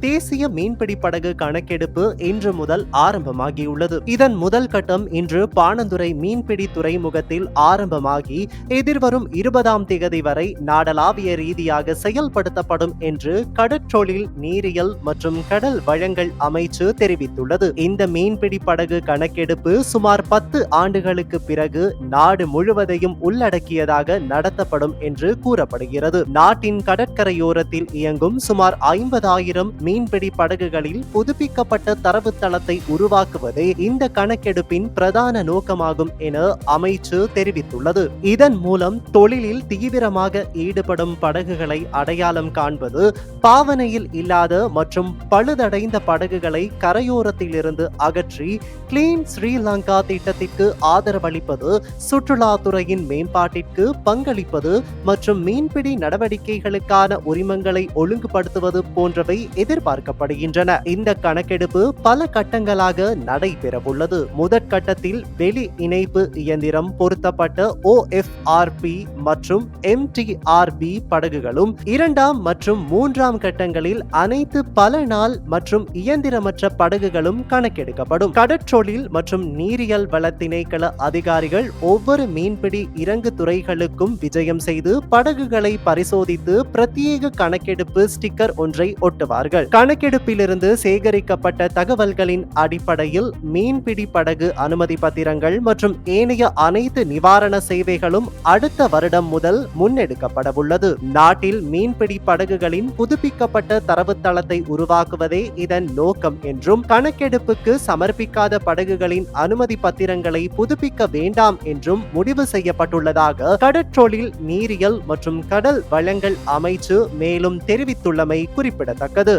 தேசிய மீன்பிடி படகு கணக்கெடுப்பு இன்று முதல் ஆரம்பமாகியுள்ளது. இதன் முதல் கட்டம் இன்று பாணந்துறை மீன்பிடி துறைமுகத்தில் ஆரம்பமாகி எதிர்வரும் இருபதாம் தேதி வரை நாடளாவிய ரீதியாக செயல்படுத்தப்படும் என்று கடற்றொழில் நீரியல் மற்றும் கடல் வளங்கள் அமைச்சு தெரிவித்துள்ளது. இந்த மீன்பிடி படகு கணக்கெடுப்பு சுமார் பத்து ஆண்டுகளுக்கு பிறகு நாடு முழுவதையும் உள்ளடக்கியதாக நடத்தப்படும் என்று கூறப்படுகிறது. நாட்டின் கடற்கரையோரத்தில் இயங்கும் சுமார் ஐம்பதாயிரம் மீன்பிடி படகுகளில் புதுப்பிக்கப்பட்ட தரவுத்தளத்தை உருவாக்குவதே இந்த கணக்கெடுப்பின் பிரதான நோக்கமாகும் என அமைச்சு தெரிவித்துள்ளது. இதன் மூலம் தொழிலில் தீவிரமாக ஈடுபடும் படகுகளை அடையாளம் காண்பது பாவனையில் இல்லாத மற்றும் பழுதடைந்த படகுகளை கரையோரத்திலிருந்து அகற்றி கிளீன் ஸ்ரீலங்கா திட்டத்திற்கு ஆதரவளிப்பது சுற்றுலாத்துறையின் மேம்பாட்டிற்கு பங்களிப்பது மற்றும் மீன்பிடி நடவடிக்கைகளுக்கான உரிமங்களை ஒழுங்குபடுத்துவது போன்றவை எதிர் எதிர்பார்க்கப்படுகின்றன. இந்த கணக்கெடுப்பு பல கட்டங்களாக நடைபெறவுள்ளது. முதற்கட்டத்தில் வெளி இணைப்பு இயந்திரம் பொருத்தப்பட்ட ஓஎஃப்ஆர்பி மற்றும் எம்டிஆர்பி படகுகளும் இரண்டாம் மற்றும் மூன்றாம் கட்டங்களில் அனைத்து பல நாள் மற்றும் இயந்திரமற்ற படகுகளும் கணக்கெடுக்கப்படும். கடற்றொழில் மற்றும் நீரியல் வள திணைக்கள அதிகாரிகள் ஒவ்வொரு மீன்பிடி இறங்கு துறைகளுக்கும் விஜயம் செய்து படகுகளை பரிசோதித்து பிரத்யேக கணக்கெடுப்பு ஸ்டிக்கர் ஒன்றை ஒட்டுவார்கள். கணக்கெடுப்பிலிருந்து சேகரிக்கப்பட்ட தகவல்களின் அடிப்படையில் மீன்பிடி படகு அனுமதி பத்திரங்கள் மற்றும் ஏனைய அனைத்து நிவாரண சேவைகளும் அடுத்த வருடம் முதல் முன்னெடுக்கப்படவுள்ளது. நாட்டில் மீன்பிடி படகுகளின் புதுப்பிக்கப்பட்ட தரவுத்தளத்தை உருவாக்குவதே இதன் நோக்கம் என்றும் கணக்கெடுப்புக்கு சமர்ப்பிக்காத படகுகளின் அனுமதி பத்திரங்களை புதுப்பிக்க வேண்டாம் என்றும் முடிவு செய்யப்பட்டுள்ளதாக கடற்றொழில் நீரியல் மற்றும் கடல் வளங்கள் அமைச்சு மேலும் தெரிவித்துள்ளமை குறிப்பிடத்தக்கது.